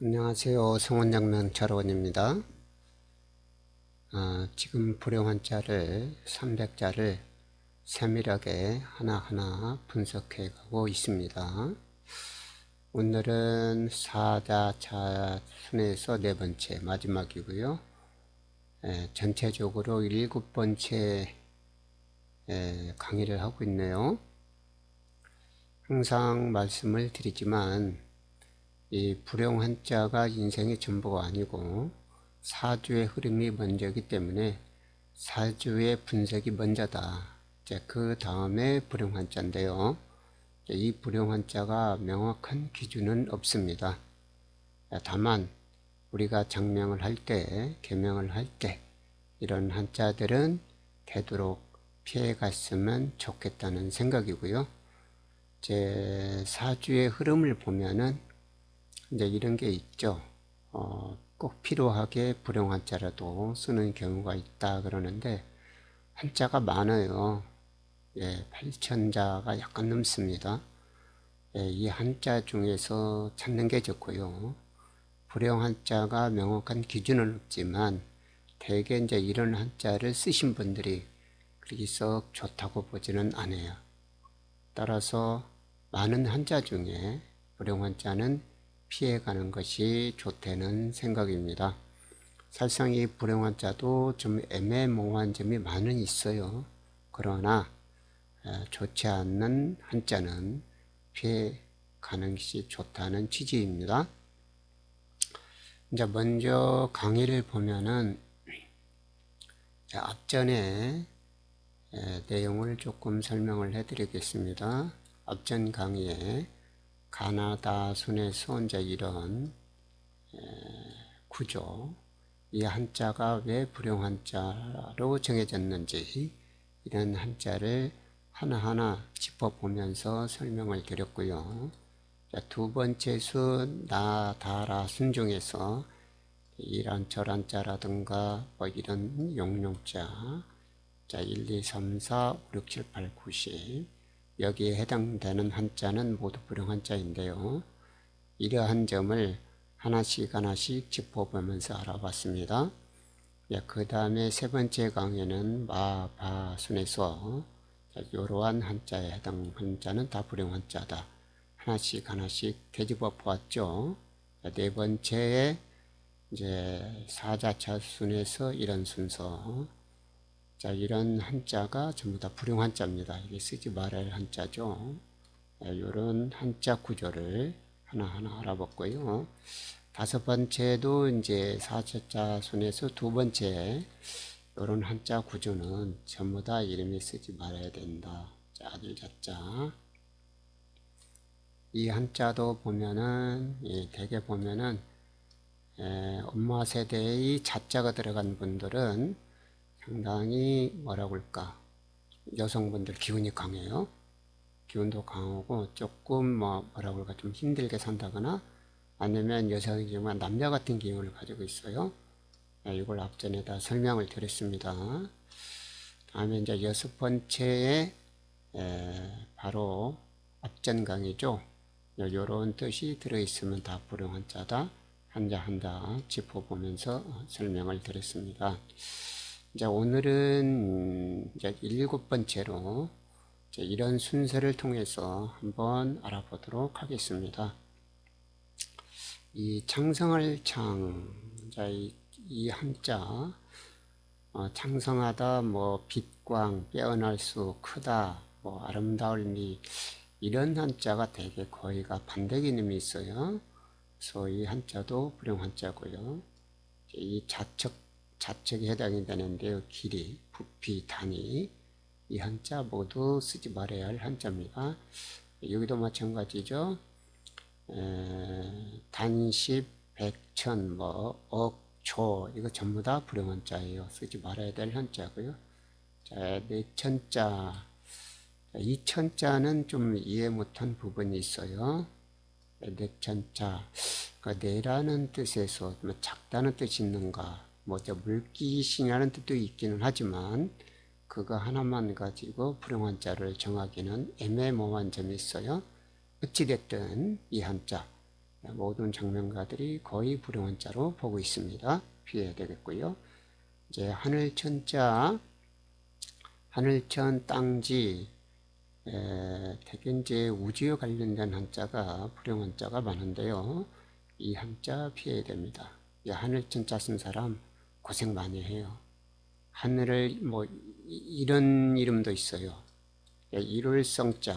안녕하세요. 성원장면 차로원입니다. 아, 지금 불용한자를 300자를 세밀하게 하나하나 분석해 가고 있습니다. 오늘은 사자차 순에서 네 번째 마지막이고요. 에, 전체적으로 일곱 번째 에, 강의를 하고 있네요. 항상 말씀을 드리지만 이 불용 한자가 인생의 전부가 아니고 사주의 흐름이 먼저이기 때문에 사주의 분석이 먼저다. 그 다음에 불용 한자인데요. 이 불용 한자가 명확한 기준은 없습니다. 다만 우리가 장명을 할 때, 개명을 할 때 이런 한자들은 되도록 피해 갔으면 좋겠다는 생각이고요. 제 사주의 흐름을 보면은 이제 이런 게 있죠. 어, 꼭 필요하게 불용 한자라도 쓰는 경우가 있다 그러는데 한자가 많아요. 예, 8천자가 약간 넘습니다. 예, 이 한자 중에서 찾는 게 좋고요. 불용 한자가 명확한 기준은 없지만 대개 이제 이런 한자를 쓰신 분들이 그렇게 썩 좋다고 보지는 않아요. 따라서 많은 한자 중에 불용 한자는 피해가는 것이 좋다는 생각입니다. 사실상 이 불행한 자도 좀 애매모호한 점이 많은 있어요. 그러나 좋지 않는 한자는 피해가는 것이 좋다는 취지입니다. 이제 먼저 강의를 보면은 앞전에 내용을 조금 설명을 해드리겠습니다. 앞전 강의에 가나다 순에서 이제 이런 구조, 이 한자가 왜 불용 한자로 정해졌는지 이런 한자를 하나하나 짚어보면서 설명을 드렸고요. 두 번째 순, 나, 다라 순 중에서 이런 절한자라든가 뭐 이런 용용자, 자, 1, 2, 3, 4, 5, 6, 7, 8, 9, 10 여기에 해당되는 한자는 모두 불용 한자인데요. 이러한 점을 하나씩 하나씩 짚어보면서 알아봤습니다. 예, 그 다음에 세 번째 강의는 마, 바, 순에서 이러한 한자에 해당 한자는 다 불용 한자다. 하나씩 하나씩 되짚어 보았죠. 네 번째에 이제 사자차 순에서 이런 순서 자, 이런 한자가 전부 다 불용 한자입니다. 이게 쓰지 말아야 할 한자죠. 이런 한자 구조를 하나하나 알아봤고요. 다섯 번째도 이제 사자자 손에서 두 번째 이런 한자 구조는 전부 다 이름이 쓰지 말아야 된다. 자, 아들 자자. 이 한자도 보면은 예, 대개 보면은 예, 엄마 세대의 자자가 들어간 분들은 상당히 뭐라고 할까 여성분들 기운이 강해요. 기운도 강하고 조금 뭐 뭐라고 할까 좀 힘들게 산다거나 아니면 여성이지만 남자 같은 기운을 가지고 있어요. 네, 이걸 앞전에 다 설명을 드렸습니다. 다음에 이제 여섯 번째에 바로 앞전 강의죠. 요런 뜻이 들어있으면 다 불용한 자다. 한자 한자 짚어보면서 설명을 드렸습니다. 이제 오늘은 이제 일곱 번째로 이제 이런 순서를 통해서 한번 알아보도록 하겠습니다. 이 창성할 창, 이, 이 한자, 어, 창성하다, 뭐 빛광, 빼어날 수, 크다, 뭐 아름다울 미 이런 한자가 되게 거의가 반대 개념이 있어요. 그래서 이 한자도 불용 한자고요. 이 자척 좌측에 해당이 되는데요. 길이, 부피, 단위 이 한자 모두 쓰지 말아야 할 한자입니다. 여기도 마찬가지죠. 에, 단십, 백천, 뭐 억, 초 이거 전부 다 불용 한 자예요. 쓰지 말아야 될 한자고요. 자, 내천자 이천자는 좀 이해 못한 부분이 있어요. 내천자 그 내라는 뜻에서 뭐 작다는 뜻이 있는가 뭐저 물귀신이라는 뜻도 있기는 하지만 그거 하나만 가지고 불용한자를 정하기는 애매모호한 점이 있어요. 어찌됐든 이 한자 모든 장면가들이 거의 불용한자로 보고 있습니다. 피해야 되겠고요. 이제 하늘천자, 하늘천 땅지, 에, 대개 이제 우주에 관련된 한자가 불용 한자가 많은데요. 이 한자 피해야 됩니다. 이 하늘천자 쓴 사람 고생 많이 해요. 하늘을 뭐 이- 이런 이름도 있어요. 예, 일월성자.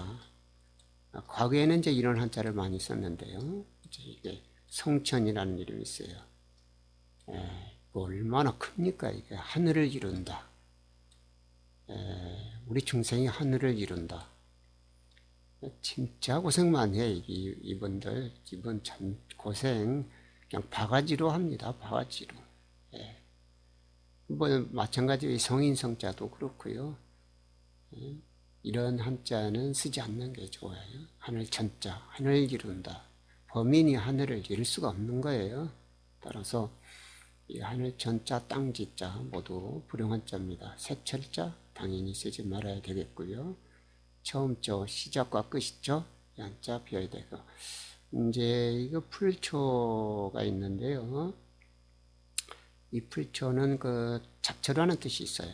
아, 과거에는 이제 이런 한자를 많이 썼는데요. 이게 성천이라는 이름이 있어요. 에, 이거 얼마나 큽니까? 이게 하늘을 이룬다. 에, 우리 중생이 하늘을 이룬다. 진짜 고생 많이 해, 이, 이분들. 이분 참 고생, 그냥 바가지로 합니다, 바가지로. 예. 뭐, 마찬가지로 이 성인 성자도 그렇고요. 예. 이런 한자는 쓰지 않는 게 좋아요. 하늘 천자, 하늘을 이룬다. 범인이 하늘을 이룰 수가 없는 거예요. 따라서 이 하늘 천자, 땅 지자 모두 불용한 자입니다. 색철자 당연히 쓰지 말아야 되겠고요. 처음 저 시작과 끝이죠. 양자 비어야 되고 이제 이거 풀초가 있는데요. 이 풀초는 그 잡초라는 뜻이 있어요.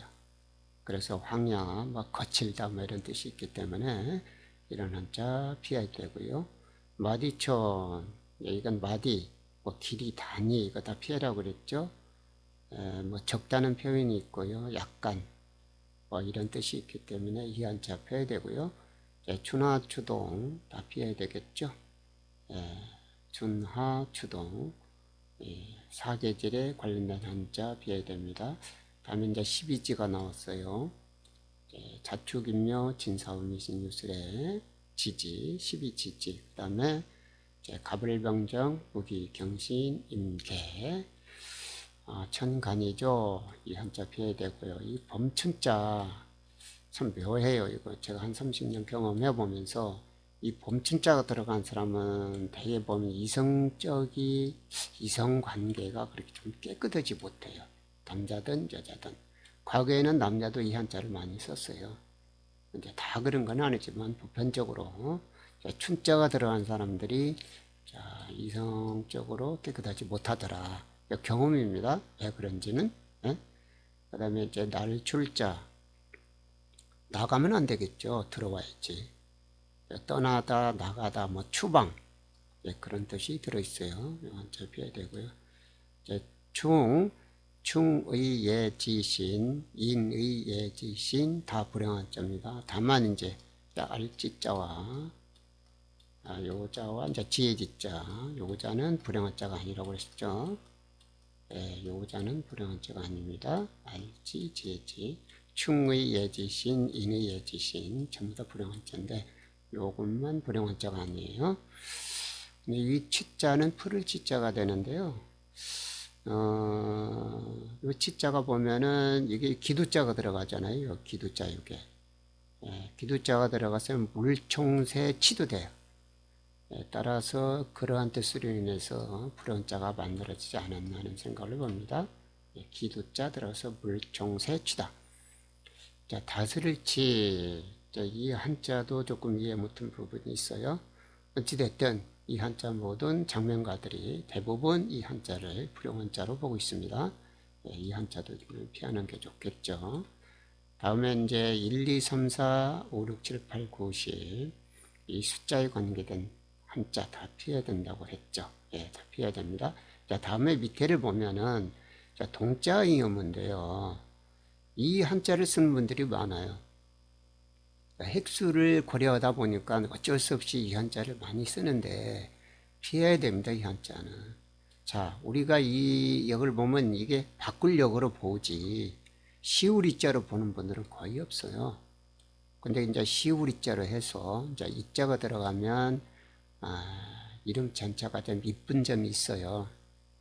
그래서 황야, 뭐 거칠다 뭐 이런 뜻이 있기 때문에 이런 한자 피해야 되고요. 마디촌, 예, 이건 마디, 뭐 길이, 단위 이거 다 피해라고 그랬죠. 에, 뭐 적다는 표현이 있고요. 약간 뭐 이런 뜻이 있기 때문에 이 한자 피해야 되고요. 예, 춘하, 추동 다 피해야 되겠죠. 예, 춘하, 추동 예, 사계절에 관련된 한자 피해야 됩니다. 다음에 이제 12지가 나왔어요. 예, 자축인묘 진사음이신 유술의 지지 12지지 그 다음에 가불병정 무기경신 임계 아, 천간이죠. 이 한자 피해야 되고요. 이 범춘자 참 묘해요. 이거 제가 한 30년 경험해 보면서 이 범춘자가 들어간 사람은 대개 보면 이성적이 이성 관계가 그렇게 좀 깨끗하지 못해요. 남자든 여자든 과거에는 남자도 이 한자를 많이 썼어요. 근데 다 그런 건 아니지만 보편적으로 자, 춘자가 들어간 사람들이 자, 이성적으로 깨끗하지 못하더라. 경험입니다. 왜 그런지는. 예? 그 다음에 이제 날출자. 나가면 안 되겠죠. 들어와야지. 떠나다, 나가다, 뭐 추방. 예, 그런 뜻이 들어있어요. 한자 피해야 되고요. 이제 충, 충의 예지신, 인의 예지신 다 불행한 자입니다. 다만 이제 알지자와 아, 요자와 이제 지혜지자, 요자는 불행한 자가 아니라고 그랬죠. 예, 요자는 불행한 자가 아닙니다. 알지, 지혜지, 충의 예지신, 인의 예지신 전부 다 불행한 자인데 요것만 불행한 자가 아니에요. 근데 이 치자는 풀을 치자가 되는데요. 어, 요 치자가 보면은 이게 기두자가 들어가잖아요. 요 기두자 이게. 예, 기두자가 들어가서 물총새 치도 돼요. 예, 따라서 그러한 뜻으로 인해서 불원자가 만들어지지 않았나 하는 생각을 봅니다. 예, 기두자 들어서 물총새 치다. 자, 다스릴 치. 자, 이 한자도 조금 이해 못한 부분이 있어요. 어찌됐든 이 한자 모든 장면가들이 대부분 이 한자를 불용한자로 보고 있습니다. 예, 이 한자도 좀 피하는 게 좋겠죠. 다음에 이제 1, 2, 3, 4, 5, 6, 7, 8, 9, 10. 이 숫자에 관계된 한자 다 피해야 된다고 했죠. 예, 다 피해야 됩니다. 자, 다음에 밑에를 보면은, 자, 동자의 의문인데요. 이 한자를 쓰는 분들이 많아요. 핵수를 고려하다 보니까 어쩔 수 없이 이 한자를 많이 쓰는데 피해야 됩니다. 이 한자는. 자, 우리가 이 역을 보면 이게 바꿀 역으로 보지 시우리자로 보는 분들은 거의 없어요. 근데 이제 시우리자로 해서 이제 이자가 들어가면 아, 이름 전체가 좀 이쁜 점이 있어요.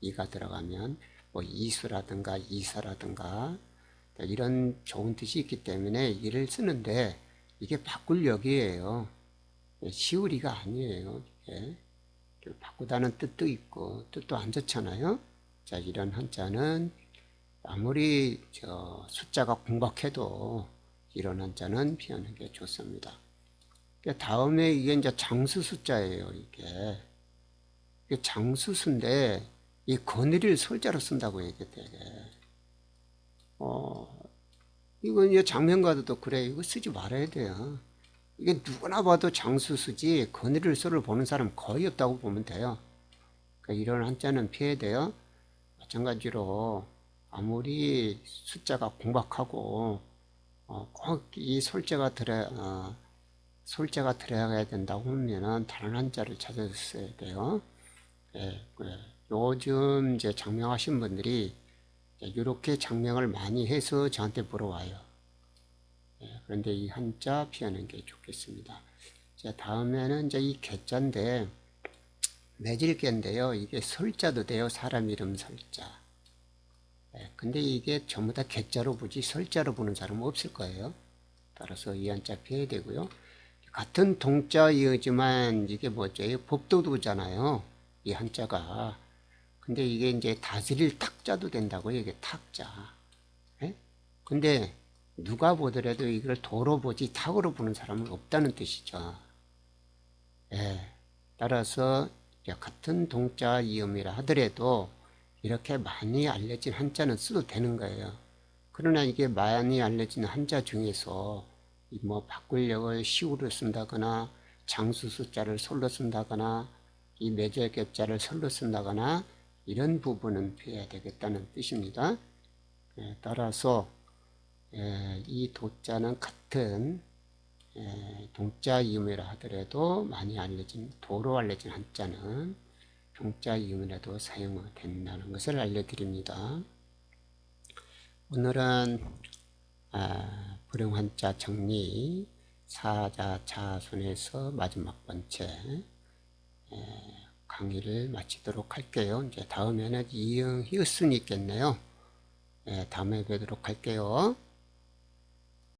이가 들어가면 뭐 이수라든가 이사라든가 이런 좋은 뜻이 있기 때문에 이를 쓰는데 이게 바꿀 역이에요. 시우리가 아니에요. 이게 바꾸다는 뜻도 있고 뜻도 안 좋잖아요. 자 이런 한자는 아무리 저 숫자가 공박해도 이런 한자는 피하는 게 좋습니다. 다음에 이게 이제 장수 숫자예요. 이게 이게 장수 수인데 이 거느리를 솔자로 쓴다고. 이게. 어, 이건 이제 장면가도 그래. 이거 쓰지 말아야 돼요. 이게 누구나 봐도 장수수지 거느리를 소를 보는 사람 거의 없다고 보면 돼요. 그러니까 이런 한자는 피해야 돼요. 마찬가지로 아무리 숫자가 공박하고 어, 꼭이 솔자가 들어 어, 솔자가 들어가야 된다고 하면은 다른 한자를 찾아서야 돼요. 예, 그 요즘 이제 장명하신 분들이 이렇게 장명을 많이 해서 저한테 물어와요. 예, 그런데 이 한자 피하는 게 좋겠습니다. 자, 다음에는 이제 이 개자인데 매질개인데요. 이게 설자도 돼요. 사람 이름 설자. 예, 근데 이게 전부 다 개자로 보지 설자로 보는 사람은 없을 거예요. 따라서 이 한자 피해야 되고요. 같은 동자이지만 이게 뭐죠? 이 법도도잖아요. 이 한자가. 근데 이게 이제 다스릴 탁자도 된다고 이게 탁자. 예? 근데 누가 보더라도 이걸 도로 보지 탁으로 보는 사람은 없다는 뜻이죠. 예. 따라서 같은 동자 이음이라 하더라도 이렇게 많이 알려진 한자는 써도 되는 거예요. 그러나 이게 많이 알려진 한자 중에서 이뭐 바꾸려고 시우를 쓴다거나 장수 숫자를 솔로 쓴다거나 이 매절개자를 솔로 쓴다거나 이런 부분은 피해야 되겠다는 뜻입니다. 예, 따라서 예, 이 도자는 같은 예, 동자 이음이라 하더라도 많이 알려진 도로 알려진 한자는 동자 이음이라도 사용된다는 것을 알려드립니다. 오늘은 아, 불용 한자 정리 사자 자순에서 마지막 번째 에, 강의를 마치도록 할게요. 이제 다음에는 이응 히읗순이 있겠네요. 예, 다음에 뵙도록 할게요.